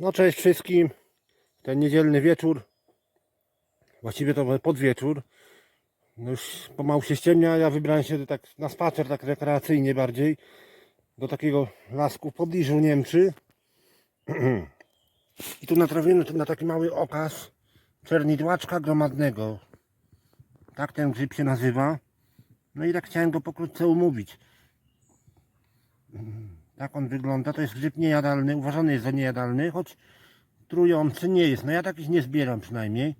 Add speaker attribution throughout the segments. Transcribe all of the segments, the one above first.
Speaker 1: No cześć wszystkim. Ten niedzielny wieczór. Właściwie to podwieczór. No już pomału się ściemnia. Ja wybrałem się tak na spacer, tak rekreacyjnie bardziej. Do takiego lasku w pobliżu Niemczy. I tu natrafiłem na taki mały okaz czernidłaczka gromadnego. Tak ten grzyb się nazywa. No i tak chciałem go pokrótce umówić. Tak on wygląda. To jest grzyb niejadalny. Uważany jest za niejadalny, choć trujący nie jest. No ja takich nie zbieram przynajmniej.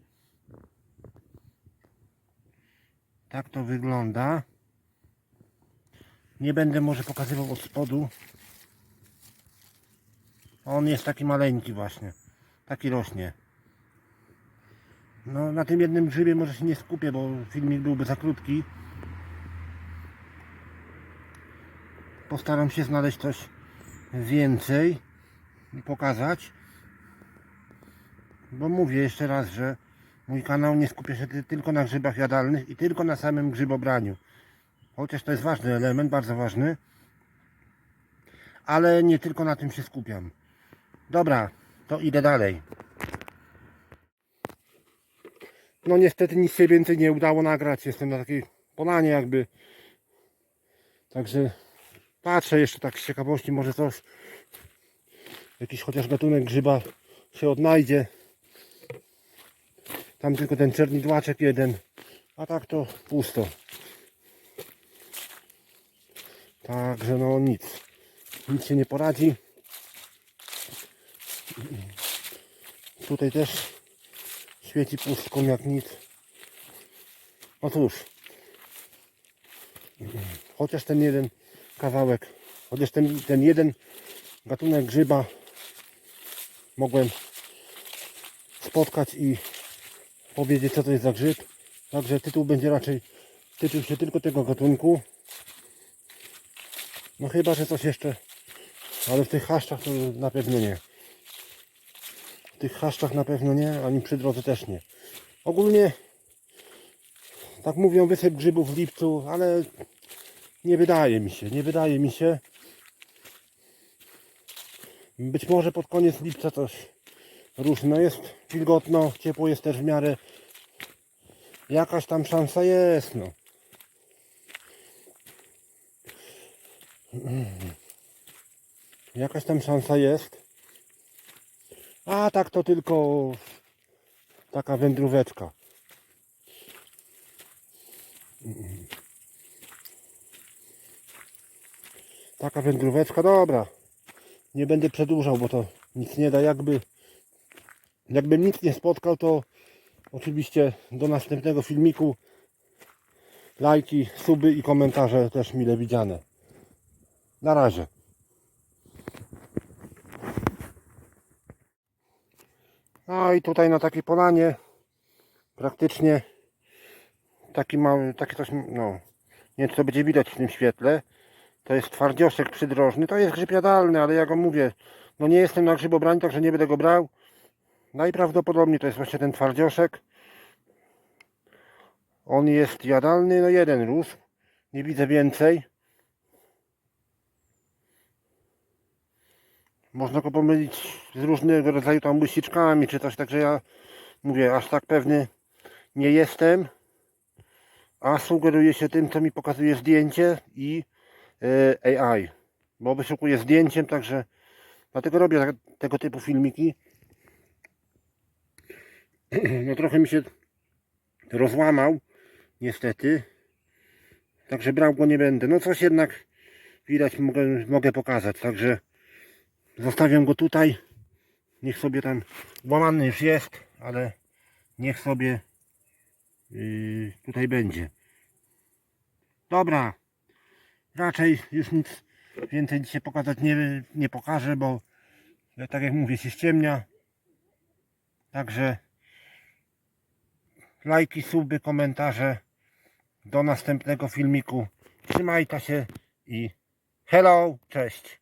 Speaker 1: Tak to wygląda. Nie będę może pokazywał od spodu. On jest taki maleńki właśnie. Taki rośnie. No na tym jednym grzybie może się nie skupię, bo filmik byłby za krótki. Postaram się znaleźć coś więcej i pokazać. Bo mówię jeszcze raz, że mój kanał nie skupia się ty- tylko na grzybach jadalnych i tylko na samym grzybobraniu. Chociaż to jest ważny element, bardzo ważny. Ale nie tylko na tym się skupiam. Dobra, to idę dalej. No niestety nic się więcej nie udało nagrać. Jestem na takiej polanie jakby. Także patrzę jeszcze tak z ciekawości, może coś, jakiś chociaż gatunek grzyba się odnajdzie. Tam tylko ten czernidłaczek jeden, a tak to pusto. Także no nic, nic się nie poradzi. Tutaj też świeci pustką jak nic. No cóż, chociaż ten jeden kawałek, chociaż ten, ten jeden gatunek grzyba mogłem spotkać i powiedzieć co to jest za grzyb. Także tytuł będzie raczej tyczył się tylko tego gatunku. No chyba, że coś jeszcze, ale w tych chaszczach to na pewno nie. W tych chaszczach na pewno nie, ani przy drodze też nie. Ogólnie, tak mówią, wysyp grzybów w lipcu, ale nie wydaje mi się, nie wydaje mi się. Być może pod koniec lipca coś. No jest wilgotno, ciepło jest też w miarę. Jakaś tam szansa jest, no. Jakaś tam szansa jest. A tak to tylko taka wędróweczka. Taka wędróweczka, dobra. Nie będę przedłużał, bo to nic nie da. Jakby, jakbym nic nie spotkał, to oczywiście do następnego filmiku lajki, suby i komentarze też mile widziane. Na razie. No i tutaj na takiej polanie praktycznie taki mały, taki coś, no nie wiem to będzie widać w tym świetle. To jest twardzioszek przydrożny. To jest grzyb jadalny, ale ja go mówię, no nie jestem na grzybobraniu, także nie będę go brał. Najprawdopodobniej to jest właśnie ten twardzioszek. On jest jadalny, no jeden rósł. Nie widzę więcej. Można go pomylić z różnego rodzaju tam łysiczkami czy coś, także ja mówię, aż tak pewny nie jestem. A sugeruję się tym, co mi pokazuje zdjęcie i AI. Bo wyszukuję zdjęciem, także dlatego robię tak- tego typu filmiki. No trochę mi się rozłamał, niestety. Także brał go nie będę. No coś jednak widać mogę, mogę pokazać, także zostawiam go tutaj. Niech sobie tam łamany już jest, ale niech sobie yy, tutaj będzie. Dobra, raczej już nic więcej dzisiaj pokazać nie, nie pokażę, bo tak jak mówię się ściemnia. Także lajki, suby, komentarze. Do następnego filmiku. Trzymajcie się i hello, cześć.